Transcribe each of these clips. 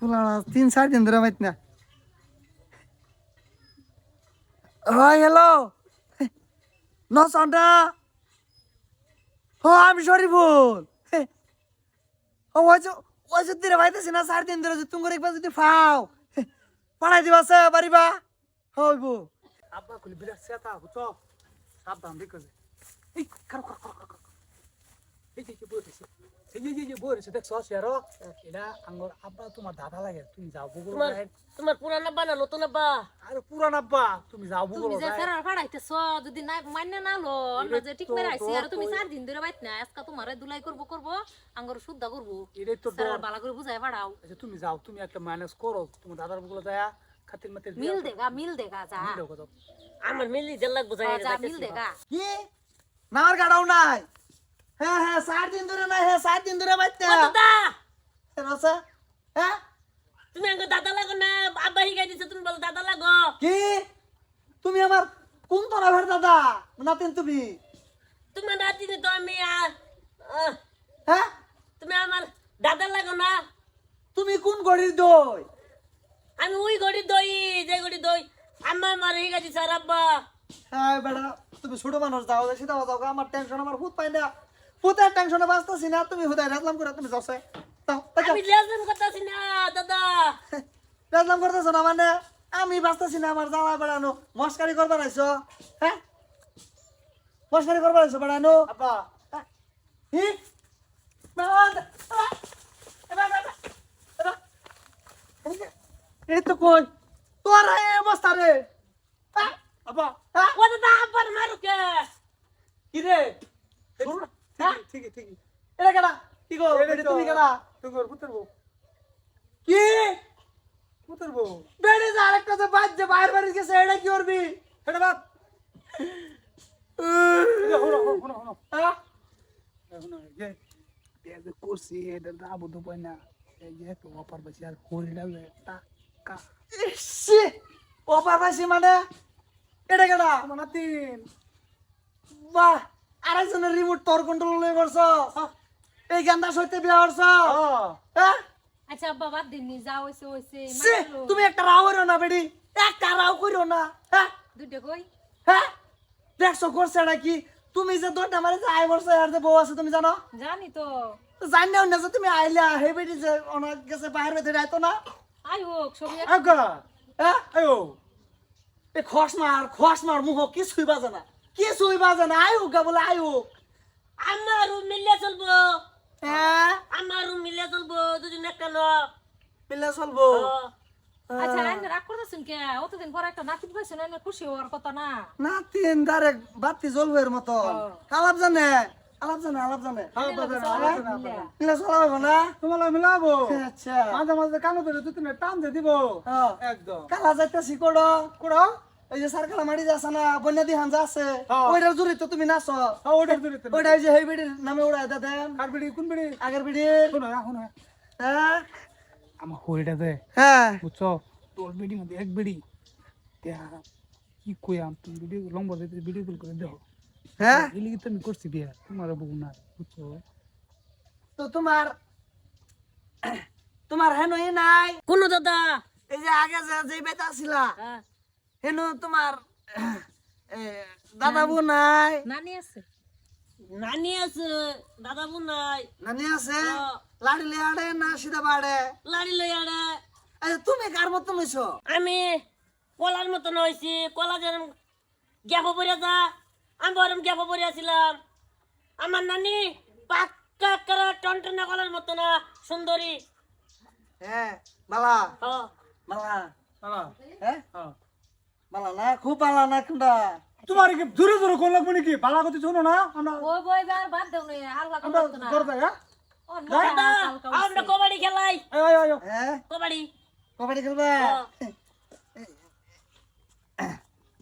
ফুলানা তিন, চার দিন ধরে মাইত না। হয় হ্যালো নসন্ডা ও, আমি শরীফুল। ও, ওই যে দিরে ভাইতেছি না, চার দিন ধরে তুমি একবার যদি ফাও পাঠাই দিবা, সে পারিবা। হইব। আব্বা, খুলি বিরাট সেতা বুঝছ? সাবধান, দেখো এই, কারও কারও কারও কারও এই যে বলেছে তোমার দাদা লাগে তুমি যাও তোমার তোমার পুরান আব্বা না নতুন আব্বা? আরে পুরান আব্বা তুমি যাও তুমি যে ফেরার ফাড়াইতেছ যদি নাই মান্য না লো আমরা যে ঠিক মেরে আইছি আর তুমি চার দিন ধরে বাইত না আজকে তোমার দুলাই করব করব আঙ্গর শুদ্ধা করব। এটাই তো বালা করে বুঝাই ফাড়াও আচ্ছা তুমি যাও তুমি একটা ম্যানেজ করো তোমার দাদার বুগুলো যায় খাতির মাতির মিল দেগা মিল দেগা যা। আমার মিলি জেল লাগবো মিল দেগা। কি? গাড়াও নাই। হ্যাঁ হ্যাঁ সাত দিন ধরে নাই হ্যাঁ সাত দিন ধরে বাইতে। রসা হ্যাঁ তুমি আঙ্গ দাদা লাগো না? আব্বা হিগাই দিছে তুমি বলো দাদা লাগো। কি? তুমি আমার কোন তোরা ভের দাদা? নাতিন তুমি? তোমার নাতি তো আমি হ্যাঁ? তুমি আমার দাদা লাগো না? তুমি কোন গড়ির দই আমি ওই গড়ি দই যে গড়ি দই আমার মার হিগাই দিছে আর আব্বা। হ্যাঁ বেটা তুমি ছোট মানুষ যাও সেটা যাও আমার টেনশন আমার ভূত পাই না। ভূতের টেনশনে বাঁচতেছি না তুমি হুদায় রাজলাম করে তুমি যাও আমি লেজন করতেছি না দাদা। রাজলাম করতেছো না মানে? আমি বাঁচতেছি না আমার জ্বালা বেড়ানো। মস্কারি করবার আইছো হ্যাঁ? মস্কারি করবার আইছো বেড়ানো? আব্বা। হি? এই তো কই? তোর এই অবস্থা রে। হ্যাঁ? আব্বা। হ্যাঁ? ও দাদা আব্বার মারু কে কি রে হ্যাঁ ঠিক ঠিক এটা কেডা কি গো এটা তুমি কেডা তুমি গো পুত্র বউ কি পুত্র বউ বেড়ে যা আরেকটা যে বাদ যে বাইরে বাড়ি গেছে এটা কি করবি এটা বাদ হনো হনো হনো হ্যাঁ হনো যে যে করছি এটা না বুঝতে পাই না এই যে তো অপার বেশি আর হরি ডালে টাকা ইসি অপার বেশি মানে এটা কেডা মানে তিন বাহ আরেকজনের রিমোট তোর কন্ট্রোল লয়ে করছ এই গান্দা সইতে বিয়া করছ হ্যাঁ আচ্ছা বাদ দিননি যা হইছে হইছে তুমি একটা রাও করো না বেডি। একটা রাও করো না। হ্যাঁ দুইটা কই? হ্যাঁ দেখছ করছে এটা কি? তুমি যে দোটা মারে যে আই বর্ষ আর যে বউ আছে তুমি জানো? জানি তো। জানি না যে তুমি আইলা হে বেডি যে অনেক গেছে বাইরে বেঁধে আইতো না। আই হোক সবই এক- আগা হ্যাঁ আয়ো এ খস মার খস মার মুহ কিছুই বাজে না। কিছুই বাজে না গা বলে আয়ু আমার রুম মিলে চলবো। হ্যাঁ? আমার রুম মিলে চলবো দুজন একটা ন পিলে চলবো? আচ্ছা আইন রাগ করতেছেন কে? অতদিন পর একটা নাতি পাইছেন না খুশি হওয়ার কথা না। না তিন বাতি জ্বলবে এর মতো আলাপ জানে? আলাপ জানে আলাপ জানে। পিলে চলাবে না তোমার মিলাবো? আচ্ছা। মাঝে মাঝে কানো ধরে দুই তিনটা টান দিয়ে দিব। হ্যাঁ। একদম। কালা যাইতেছি কোড়ো। কোড়া? এই যে সারকালা মারি যাচ্ছে না বন্যা দি আছে হ্যাঁ। ওইটার জুড়ি তো তুমি নাচো। হ্যাঁ ওটার ধরে ওইটা যে হেই বিড়ির নামে উড়াই দে দেন। কার বিড়ি কোন বিড়ি? আগের বিড়ির। শোনো এখন হ্যাঁ। আমার হইটা দে। হ্যাঁ। বুঝছ? তোর বিড়ি মধ্যে এক বিড়ি। দেয়া কি কইয়াম তুমি ভিডিও লম্বা দিতে ভিডিও কল করে দেখো হ্যাঁ। এলি তো আমি করছি বিয়া তোমার বউ না বুঝছ? তো তোমার তোমার হেন ই নাই। কোন দাদা। এই যে আগে যে যে বেটা ছিলা হ্যাঁ। হেন তোমার এ, দাদা বউ নাই। নানি আছে? নানি আছে দাদা বোন নাই। নানি আছে। লাড়িলে আড়ে না সিধা বাড়ে? লাড়ি লই আড়ে। আচ্ছা তুমি কার মতন লইছো আমি কলার মতন হয়েছি কলা যেরম গ্যাপ পরে যা আমি বরম গ্যাপ পরে আছিলাম। আমার নানি পাক্কা করা টনটনা কলার মতো না সুন্দরী। হ্যাঁ বালা হ বালা হ্যাঁ হ্যাঁ? হ্যাঁ বালা না খুব বালা না কুন্ডা তোমার কি দূরে দূরে কোন লাগবে নাকি বালা কথা শোনো না আমরা ওই বই বার বাদ দেও না করে হ্যাঁ? আমরা কবাডি খেলাই। আয় হ্যাঁ? কবাডি। কবাডি খেলবা? হ্যাঁ।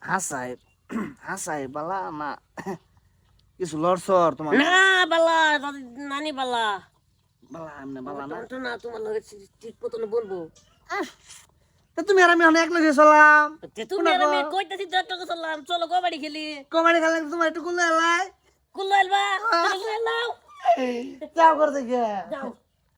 হাসাই হাসাই বালা না কিছু লড়ছর তোমার। না বালা দাদি নানি বালা। বালা এমনি বালা না। তোমার লগে ঠিক মতন বলব। তা তুমি আর আমি অনেক এক লগে চলাম তে তুমি আর আমি কইতাছি দটক চললাম চলো কবাডি খেলি। কবাডি খেলে তোমার একটু কুলে এলাই। কুল্লো এলবা? কুল্লো এলাও। যাও করে দেখে যাও।